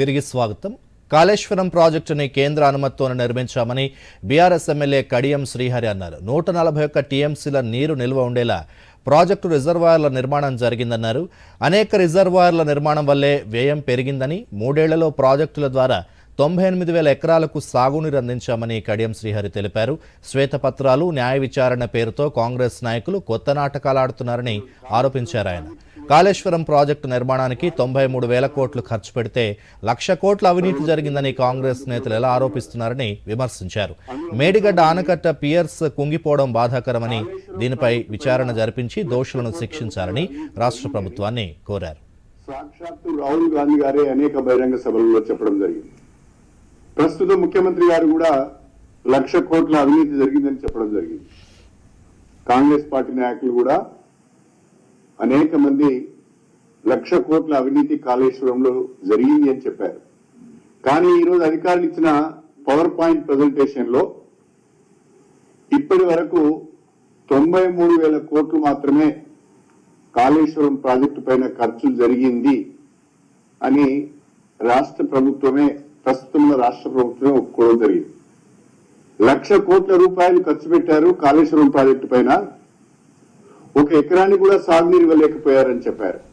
తిరిగి స్వాగతం. కాళేశ్వరం ప్రాజెక్టుని కేంద్ర అనుమతితోనే నిర్మించామని B R S M L A Kadiyam Srihari అన్నారు. నూట నలభై ఒక్క టీఎంసీల నీరు నిల్వ ఉండేలా ప్రాజెక్టు రిజర్వాయర్ల నిర్మాణం జరిగిందన్నారు. అనేక రిజర్వాయర్ల నిర్మాణం వల్లే వ్యయం పెరిగిందని మూడేళ్ళలో ప్రాజెక్టుల ద్వారా తొంభై ఎనిమిది వేల ఎకరాలకు సాగునీరు అందించామని కడియం శ్రీహరి తెలిపారు. శ్వేతపత్రాలు న్యాయ విచారణ పేరుతో కాంగ్రెస్ నాయకులు కొత్త నాటకాలు ఆడుతున్నారని ఆరోపించారు ఆయన. కాళేశ్వరం ప్రాజెక్టు నిర్మాణానికి తొంభై మూడు వేల కోట్లు ఖర్చు పెడితే లక్ష కోట్ల అవినీతి జరిగిందని కాంగ్రెస్ నేతలు ఎలా ఆరోపిస్తున్నారని విమర్శించారు. మేడిగడ్డ ఆనకట్ట పియర్స్ కుంగిపోవడం బాధాకరమని దీనిపై విచారణ జరిపించి దోషులను శిక్షించాలని రాష్ట్ర ప్రభుత్వాన్ని కోరారు. సాక్షాత్తు రాహుల్ గాంధీ గారే అనేక బహిరంగ సభలలో చెప్పడం జరిగింది. ప్రస్తుత ముఖ్యమంత్రి గారు కూడా లక్ష కోట్ల అవినీతి జరిగిందని చెప్పడం జరిగింది. కాంగ్రెస్ పార్టీ నాయకులు కూడా అనేక మంది లక్ష కోట్ల అవినీతి కాళేశ్వరంలో జరిగింది అని చెప్పారు. కానీ ఈరోజు అధికారులు ఇచ్చిన పవర్ పాయింట్ ప్రజెంటేషన్లో ఇప్పటి వరకు తొంభై మూడు వేల కోట్లు మాత్రమే కాళేశ్వరం ప్రాజెక్టు పైన ఖర్చు జరిగింది అని రాష్ట్ర ప్రభుత్వమే ప్రస్తుతం ఉన్న రాష్ట్ర ప్రభుత్వమే ఒప్పుకోవడం జరిగింది. లక్ష కోట్ల రూపాయలు ఖర్చు పెట్టారు కాళేశ్వరం ప్రాజెక్టు పైన. ఒక ఎకరాన్ని కూడా సాగునీరు ఇవ్వలేకపోయారని చెప్పారు.